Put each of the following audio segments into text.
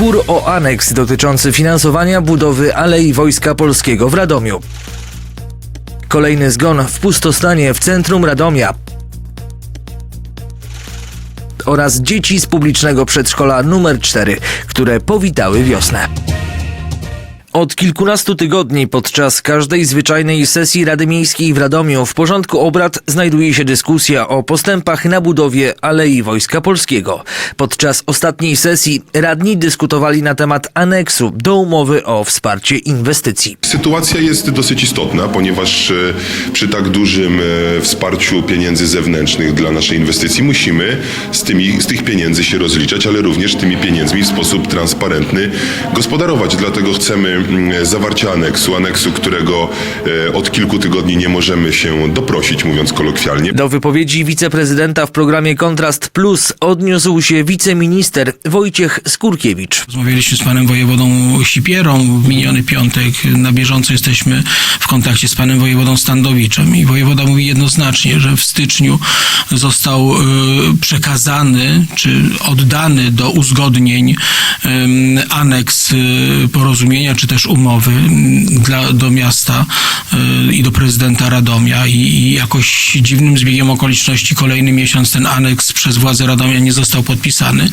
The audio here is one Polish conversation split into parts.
Spór o aneks dotyczący finansowania budowy Alei Wojska Polskiego w Radomiu. Kolejny zgon w pustostanie w centrum Radomia. Oraz dzieci z publicznego przedszkola numer 4, które powitały wiosnę. Od kilkunastu tygodni podczas każdej zwyczajnej sesji Rady Miejskiej w Radomiu w porządku obrad znajduje się dyskusja o postępach na budowie Alei Wojska Polskiego. Podczas ostatniej sesji radni dyskutowali na temat aneksu do umowy o wsparcie inwestycji. Sytuacja jest dosyć istotna, ponieważ e, przy tak dużym e, wsparciu pieniędzy zewnętrznych dla naszej inwestycji musimy z, tymi, z tych pieniędzy się rozliczać, ale również tymi pieniędzmi w sposób transparentny gospodarować. Dlatego chcemy mm, zawarcia aneksu, aneksu, którego e, od kilku tygodni nie możemy się doprosić, mówiąc kolokwialnie. Do wypowiedzi wiceprezydenta w programie Kontrast Plus odniósł się wiceminister Wojciech Skurkiewicz. Rozmawialiśmy z panem wojewodą Sipierą w miniony piątek. Na bieżąco jesteśmy w kontakcie z panem wojewodą Standowiczem i wojewoda mówi jednoznacznie, że w styczniu został y, przekazany czy oddany do uzgodnień aneks y, porozumienia czy też umowy mm, dla, do miasta y, i do prezydenta Radomia i, i jakoś dziwnym zbiegiem okoliczności kolejny miesiąc ten aneks przez władze Radomia nie został podpisany.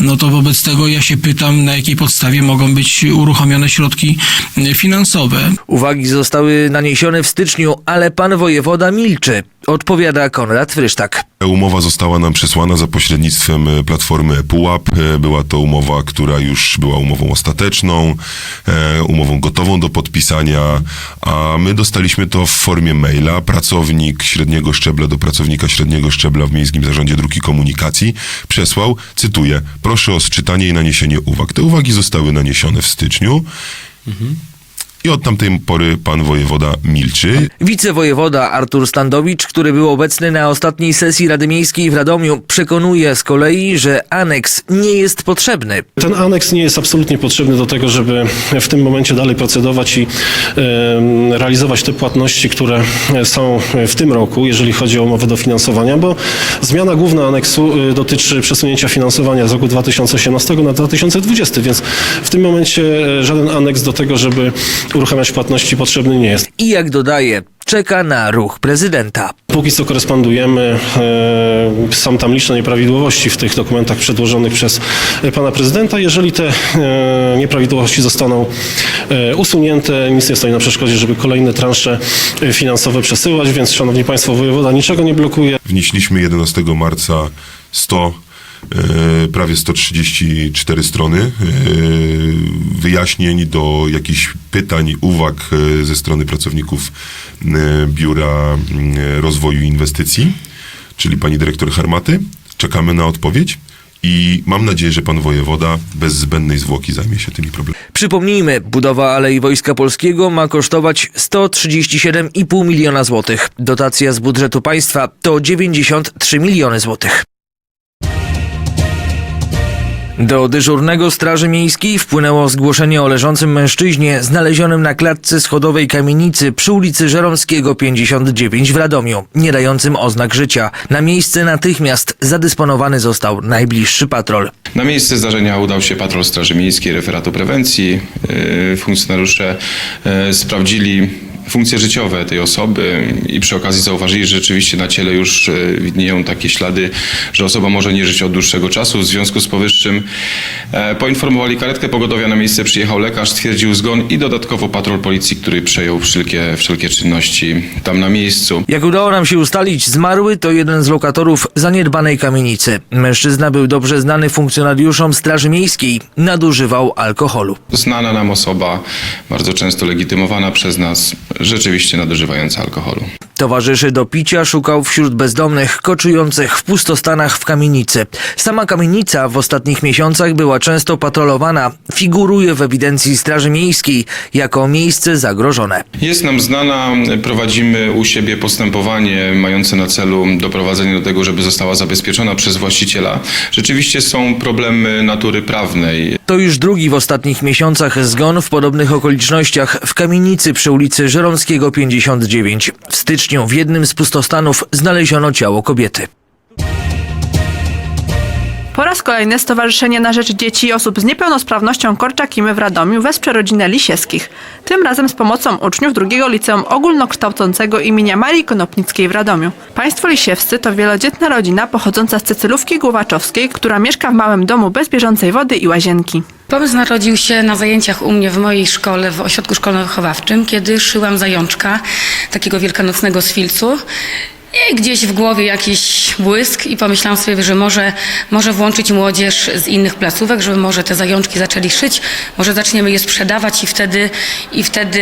No to wobec tego ja się pytam, na jakiej podstawie mogą być uruchomione środki y, finansowe. Uwagi zostały naniesione w styczniu, ale pan wojewoda milczy. Odpowiada Konrad Frysztak. Umowa została nam przesłana za pośrednictwem e, platformy Pułap. E, Była to umowa, która już była umową ostateczną, e, umową gotową do podpisania, a my dostaliśmy to w formie maila. Pracownik średniego szczebla do pracownika średniego szczebla w Miejskim Zarządzie Dróg i Komunikacji przesłał, cytuję, proszę o sczytanie i naniesienie uwag. Te uwagi zostały naniesione w styczniu. I od tamtej pory pan wojewoda milczy. Wicewojewoda Artur Standowicz, który był obecny na ostatniej sesji Rady Miejskiej w Radomiu, przekonuje z kolei, że aneks nie jest potrzebny. Ten aneks nie jest absolutnie potrzebny do tego, żeby w tym momencie dalej procedować i em, realizować te płatności, które są w tym roku, jeżeli chodzi o umowę dofinansowania, bo zmiana główna aneksu y, dotyczy przesunięcia finansowania z roku 2018 na 2020, więc w tym momencie e, żaden aneks do tego, żeby uruchamiać płatności potrzebny nie jest. I jak dodaje, czeka na ruch prezydenta. Póki co korespondujemy. e, Są tam liczne nieprawidłowości w tych dokumentach przedłożonych przez e, pana prezydenta. Jeżeli te e, nieprawidłowości zostaną e, usunięte, nic nie stoi na przeszkodzie, żeby kolejne transze finansowe przesyłać, więc szanowni państwo, wojewoda niczego nie blokuje. Wnieśliśmy 11 marca 100, e, prawie 134 strony e, wyjaśnień do jakichś pytań, uwag e, ze strony pracowników e, Biura e, Rozwoju Inwestycji, czyli pani dyrektor Harmaty. Czekamy na odpowiedź. I mam nadzieję, że pan wojewoda bez zbędnej zwłoki zajmie się tymi problemami. Przypomnijmy, budowa Alei Wojska Polskiego ma kosztować 137,5 miliona złotych. Dotacja z budżetu państwa to 93 miliony złotych. Do dyżurnego Straży Miejskiej wpłynęło zgłoszenie o leżącym mężczyźnie znalezionym na klatce schodowej kamienicy przy ulicy Żeromskiego 59 w Radomiu, nie dającym oznak życia. Na miejsce natychmiast zadysponowany został najbliższy patrol. Na miejsce zdarzenia udał się patrol Straży Miejskiej, referatu prewencji. Yy, Funkcjonariusze yy, sprawdzili funkcje życiowe tej osoby i przy okazji zauważyli, że rzeczywiście na ciele już yy, widnieją takie ślady, że osoba może nie żyć od dłuższego czasu. W związku z powyższym e, poinformowali karetkę pogotowia, na miejsce przyjechał lekarz, stwierdził zgon i dodatkowo patrol policji, który przejął wszelkie, wszelkie czynności tam na miejscu. Jak udało nam się ustalić, zmarły to jeden z lokatorów zaniedbanej kamienicy. Mężczyzna był dobrze znany funkcjonariuszom Straży Miejskiej, nadużywał alkoholu. Znana nam osoba, bardzo często legitymowana przez nas, rzeczywiście nadużywająca alkoholu. Towarzyszy do picia szukał wśród bezdomnych koczujących w pustostanach w kamienicy. Sama kamienica w ostatnich miesiącach była często patrolowana. Figuruje w ewidencji Straży Miejskiej jako miejsce zagrożone. Jest nam znana, prowadzimy u siebie postępowanie mające na celu doprowadzenie do tego, żeby została zabezpieczona przez właściciela. Rzeczywiście są problemy natury prawnej. To już drugi w ostatnich miesiącach zgon w podobnych okolicznościach w kamienicy przy ulicy Żeromskiego 59. W styczniu w jednym z pustostanów znaleziono ciało kobiety. Po raz kolejny Stowarzyszenie na Rzecz Dzieci i Osób z Niepełnosprawnością Korczak i my w Radomiu wesprze rodzinę Lisiewskich. Tym razem z pomocą uczniów drugiego liceum ogólnokształcącego imienia Marii Konopnickiej w Radomiu. Państwo Lisiewscy to wielodzietna rodzina pochodząca z Cecylówki Głowaczowskiej, która mieszka w małym domu bez bieżącej wody i łazienki. Pomysł narodził się na zajęciach u mnie w mojej szkole, w ośrodku szkolno-wychowawczym, kiedy szyłam zajączka, takiego wielkanocnego z filcu. I gdzieś w głowie jakiś błysk i pomyślałam sobie, że może, może włączyć młodzież z innych placówek, żeby może te zajączki zaczęli szyć, może zaczniemy je sprzedawać i wtedy, i wtedy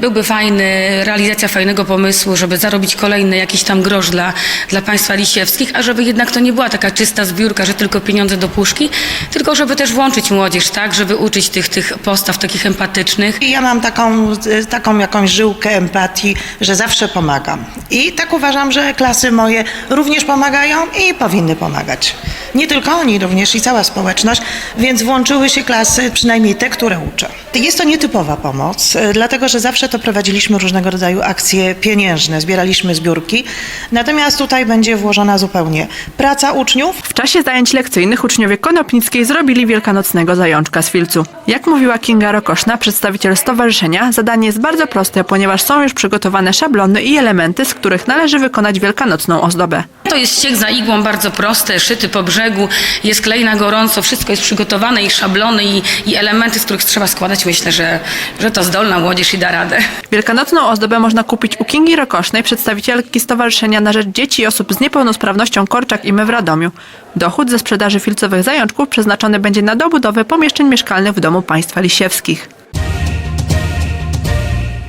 byłby fajny, realizacja fajnego pomysłu, żeby zarobić kolejny jakiś tam grosz dla, dla państwa lisiewskich, a żeby jednak to nie była taka czysta zbiórka, że tylko pieniądze do puszki, tylko żeby też włączyć młodzież, tak, żeby uczyć tych, tych postaw takich empatycznych. Ja mam taką, taką jakąś żyłkę empatii, że zawsze pomagam. I tak uważam, że klasy moje również pomagają i powinny pomagać. Nie tylko oni, również i cała społeczność, więc włączyły się klasy, przynajmniej te, które uczę. Jest to nietypowa pomoc, y, dlatego że zawsze to prowadziliśmy różnego rodzaju akcje pieniężne, zbieraliśmy zbiórki, natomiast tutaj będzie włożona zupełnie praca uczniów, W czasie zajęć lekcyjnych uczniowie Konopnickiej zrobili wielkanocnego zajączka z filcu. Jak mówiła Kinga Rokoszna, przedstawiciel stowarzyszenia, zadanie jest bardzo proste, ponieważ są już przygotowane szablony i elementy, z których należy wykonać wielkanocną ozdobę. To jest ściek za igłą, bardzo prosty, szyty po brzegu, jest klej na gorąco, wszystko jest przygotowane i szablony i, i elementy, z których trzeba składać. Myślę, że, że to zdolna młodzież i da radę. Wielkanocną ozdobę można kupić u Kingi Rokosznej, przedstawicielki Stowarzyszenia na Rzecz Dzieci i Osób z Niepełnosprawnością Korczak i my w Radomiu. Dochód ze sprzedaży filcowych zajączków przeznaczony będzie na dobudowę pomieszczeń mieszkalnych w domu państwa lisiewskich.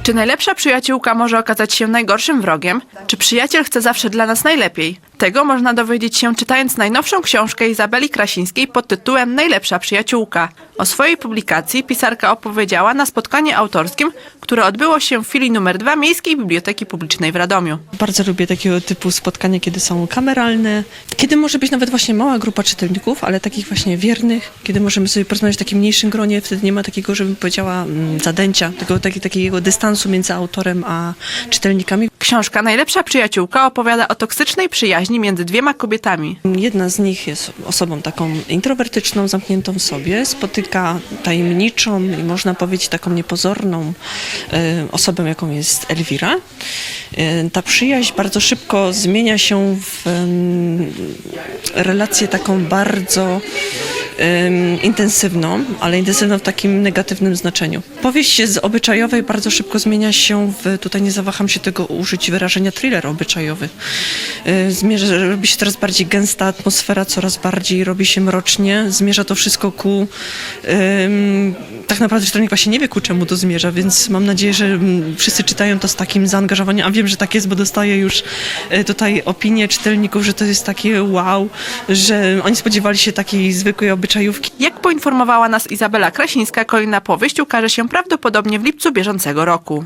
Czy najlepsza przyjaciółka może okazać się najgorszym wrogiem? Czy przyjaciel chce zawsze dla nas najlepiej? Tego można dowiedzieć się czytając najnowszą książkę Izabeli Krasińskiej pod tytułem Najlepsza przyjaciółka. O swojej publikacji pisarka opowiedziała na spotkaniu autorskim, które odbyło się w filii numer 2 Miejskiej Biblioteki Publicznej w Radomiu. Bardzo lubię takiego typu spotkania, kiedy są kameralne, kiedy może być nawet właśnie mała grupa czytelników, ale takich właśnie wiernych, kiedy możemy sobie porozmawiać w takim mniejszym gronie, wtedy nie ma takiego, żebym powiedziała, mm, zadęcia, tego, taki, takiego dystansu między autorem a czytelnikami. Książka Najlepsza przyjaciółka opowiada o toksycznej przyjaźni między dwiema kobietami. Jedna z nich jest osobą taką introwertyczną, zamkniętą w sobie, spotyka tajemniczą i można powiedzieć taką niepozorną e, osobę, jaką jest Elwira. E, ta przyjaźń bardzo szybko zmienia się w relację taką bardzo intensywną, ale intensywną w takim negatywnym znaczeniu. Powieść z obyczajowej bardzo szybko zmienia się w, tutaj nie zawaham się tego użyć wyrażenia, thriller obyczajowy. Zmierza, robi się coraz bardziej gęsta atmosfera, coraz bardziej robi się mrocznie. Zmierza to wszystko ku... tak naprawdę czytelnik właśnie nie wie, ku czemu to zmierza, więc mam nadzieję, że mm, wszyscy czytają to z takim zaangażowaniem, a wiem, że tak jest, bo dostaję już y, tutaj opinie czytelników, że to jest takie wow, że oni spodziewali się takiej zwykłej obyczajówki. Jak poinformowała nas Izabela Krasińska, kolejna powieść ukaże się prawdopodobnie w lipcu bieżącego roku.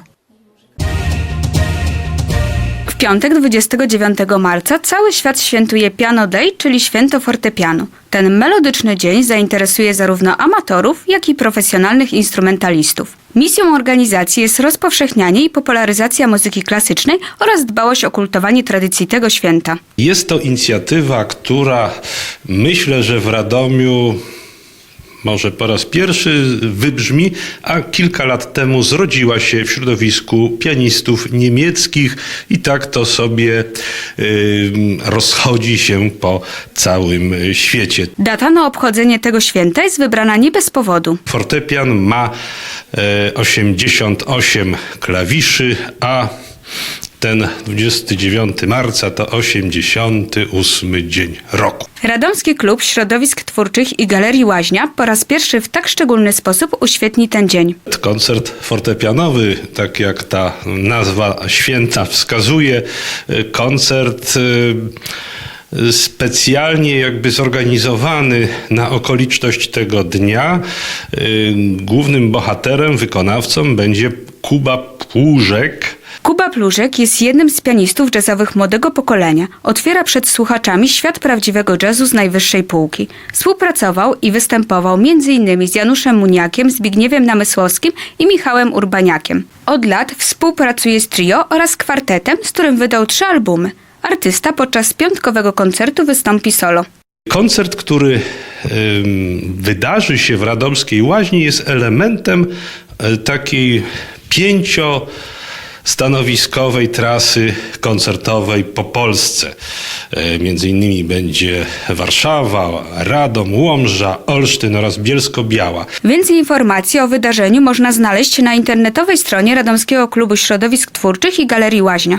Piątek 29 marca cały świat świętuje Piano Day, czyli święto fortepianu. Ten melodyczny dzień zainteresuje zarówno amatorów, jak i profesjonalnych instrumentalistów. Misją organizacji jest rozpowszechnianie i popularyzacja muzyki klasycznej oraz dbałość o kultowanie tradycji tego święta. Jest to inicjatywa, która myślę, że w Radomiu może po raz pierwszy wybrzmi, a kilka lat temu zrodziła się w środowisku pianistów niemieckich i tak to sobie rozchodzi się po całym świecie. Data na obchodzenie tego święta jest wybrana nie bez powodu. Fortepian ma e, 88 klawiszy, a ten 29 marca to 88 dzień roku. Radomski Klub Środowisk Twórczych i Galerii Łaźnia po raz pierwszy w tak szczególny sposób uświetni ten dzień. Koncert fortepianowy, tak jak ta nazwa święta wskazuje, koncert e, specjalnie jakby zorganizowany na okoliczność tego dnia. E, Głównym bohaterem, wykonawcą będzie Kuba Płużek. Kuba Plużek jest jednym z pianistów jazzowych młodego pokolenia. Otwiera przed słuchaczami świat prawdziwego jazzu z najwyższej półki. Współpracował i występował m.in. z Januszem Muniakiem, Zbigniewem Namysłowskim i Michałem Urbaniakiem. Od lat współpracuje z trio oraz kwartetem, z którym wydał trzy albumy. Artysta podczas piątkowego koncertu wystąpi solo. Koncert, który wydarzy się w Radomskiej Łaźni jest elementem e, takiej pięcio stanowiskowej trasy koncertowej po Polsce. E, Między innymi będzie Warszawa, Radom, Łomża, Olsztyn oraz Bielsko-Biała. Więcej informacji o wydarzeniu można znaleźć na internetowej stronie Radomskiego Klubu Środowisk Twórczych i Galerii Łaźnia.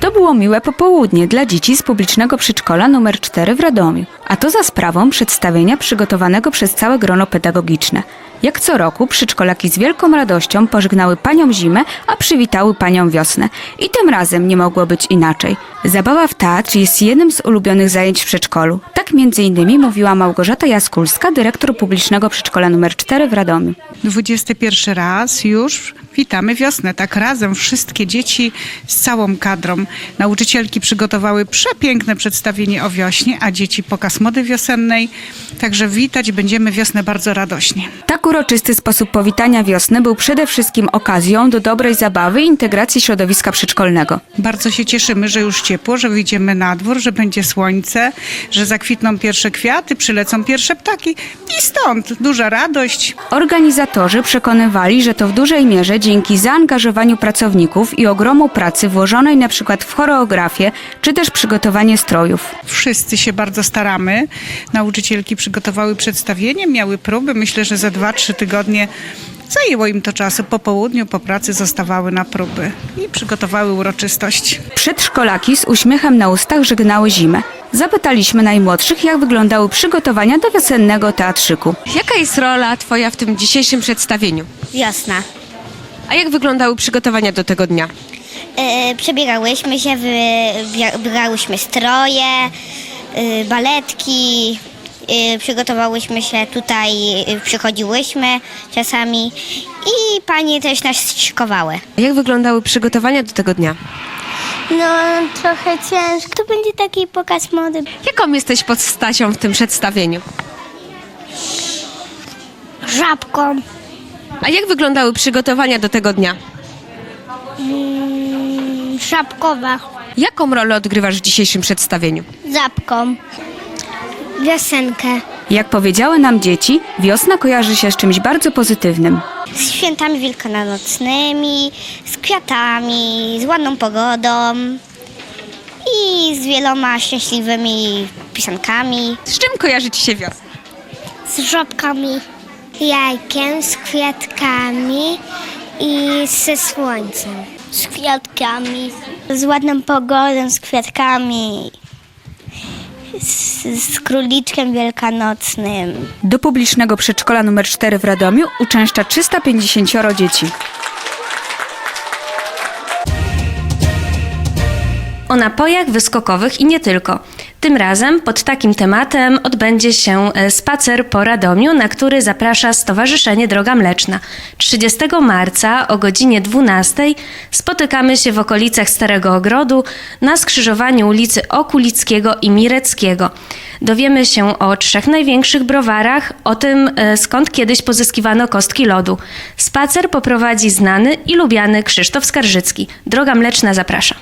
To było miłe popołudnie dla dzieci z publicznego przedszkola nr 4 w Radomiu, a to za sprawą przedstawienia przygotowanego przez całe grono pedagogiczne. Jak co roku przedszkolaki z wielką radością pożegnały panią zimę, a przywitały panią wiosnę. I tym razem nie mogło być inaczej. Zabawa w teatrze jest jednym z ulubionych zajęć w przedszkolu. Tak między innymi mówiła Małgorzata Jaskulska, dyrektor publicznego przedszkola nr 4 w Radomiu. 21 raz już witamy wiosnę. Tak razem wszystkie dzieci z całą kadrą. Nauczycielki przygotowały przepiękne przedstawienie o wiośnie, a dzieci pokaz mody wiosennej. Także witać będziemy wiosnę bardzo radośnie. Tak uroczysty sposób powitania wiosny był przede wszystkim okazją do dobrej zabawy i integracji środowiska przedszkolnego. Bardzo się cieszymy, że już ciepło, że wyjdziemy na dwór, że będzie słońce, że zakwitną pierwsze kwiaty, przylecą pierwsze ptaki i stąd duża radość. Organizatorzy przekonywali, że to w dużej mierze dzięki zaangażowaniu pracowników i ogromu pracy włożonej na przykład w choreografię czy też przygotowanie strojów. Wszyscy się bardzo staramy. Nauczycielki przygotowały przedstawienie, miały próby. Myślę, że za 2-3 tygodnie zajęło im to czasu. Po południu, po pracy zostawały na próby i przygotowały uroczystość. Przedszkolaki z uśmiechem na ustach żegnały zimę. Zapytaliśmy najmłodszych, jak wyglądały przygotowania do wiosennego teatrzyku. Jaka jest rola Twoja w tym dzisiejszym przedstawieniu? Wiosna. A jak wyglądały przygotowania do tego dnia? E, przebierałyśmy się, wybrałyśmy stroje, e, baletki, e, przygotowałyśmy się tutaj, e, przychodziłyśmy czasami i panie też nas szykowały. A jak wyglądały przygotowania do tego dnia? No, trochę ciężko. To będzie taki pokaz mody. Jaką jesteś postacią w tym przedstawieniu? Żabką. A jak wyglądały przygotowania do tego dnia? Mm, żabkowa. Jaką rolę odgrywasz w dzisiejszym przedstawieniu? Żabką. Wiosenkę. Jak powiedziały nam dzieci, wiosna kojarzy się z czymś bardzo pozytywnym. Z świętami wielkanocnymi, z kwiatami, z ładną pogodą i z wieloma szczęśliwymi pisankami. Z czym kojarzy Ci się wiosna? Z żabkami, jajkiem, z kwiatkami i ze słońcem. Z kwiatkami. Z ładną pogodą, z kwiatkami. Z, z króliczkiem wielkanocnym. Do publicznego przedszkola nr 4 w Radomiu uczęszcza 350 dzieci. o napojach wyskokowych i nie tylko. Tym razem pod takim tematem odbędzie się e, spacer po Radomiu, na który zaprasza Stowarzyszenie Droga Mleczna. 30 marca o godzinie 12 spotykamy się w okolicach Starego Ogrodu na skrzyżowaniu ulicy Okulickiego i Mireckiego. Dowiemy się o trzech największych browarach, o tym e, skąd kiedyś pozyskiwano kostki lodu. Spacer poprowadzi znany i lubiany Krzysztof Skarżycki. Droga Mleczna zaprasza.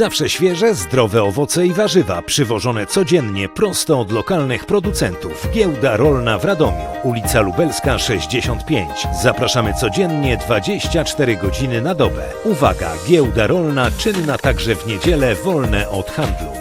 Zawsze świeże, zdrowe owoce i warzywa przywożone codziennie prosto od lokalnych producentów. Giełda Rolna w Radomiu, ulica Lubelska 65. Zapraszamy codziennie 24 godziny na dobę. Uwaga, giełda rolna czynna także w niedzielę, wolne od handlu.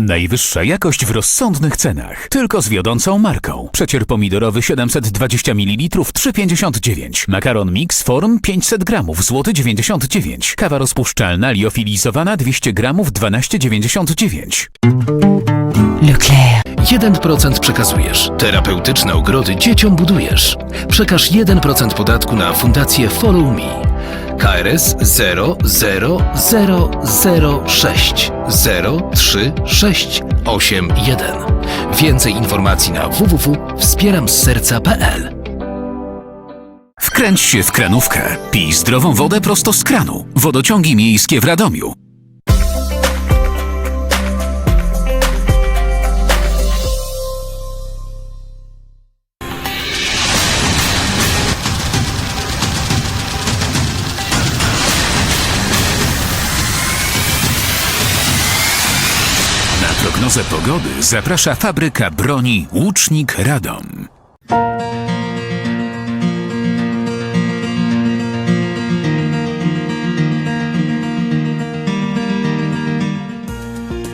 Najwyższa jakość w rozsądnych cenach. Tylko z wiodącą marką. Przecier pomidorowy 720 ml 3,59. Makaron Mix Form 500 gramów złoty 99. Kawa rozpuszczalna liofilizowana 200 gramów 12,99. 1% przekazujesz. Terapeutyczne ogrody dzieciom budujesz. Przekaż 1% podatku na fundację Follow Me. KRS 00006 03681. Więcej informacji na www.wspieramzserca.pl Wkręć się w kranówkę. Pij zdrową wodę prosto z kranu. Wodociągi miejskie w Radomiu. Prognozę pogody zaprasza fabryka broni Łucznik Radom.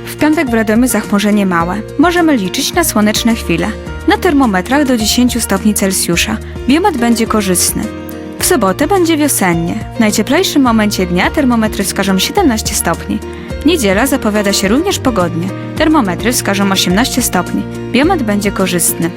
W piątek w Radomiu zachmurzenie małe. Możemy liczyć na słoneczne chwile. Na termometrach do 10 stopni Celsjusza. Biometr będzie korzystny. W sobotę będzie wiosennie. W najcieplejszym momencie dnia termometry wskażą 17 stopni. Niedziela zapowiada się również pogodnie. Termometry wskażą 18 stopni. Biometr będzie korzystny.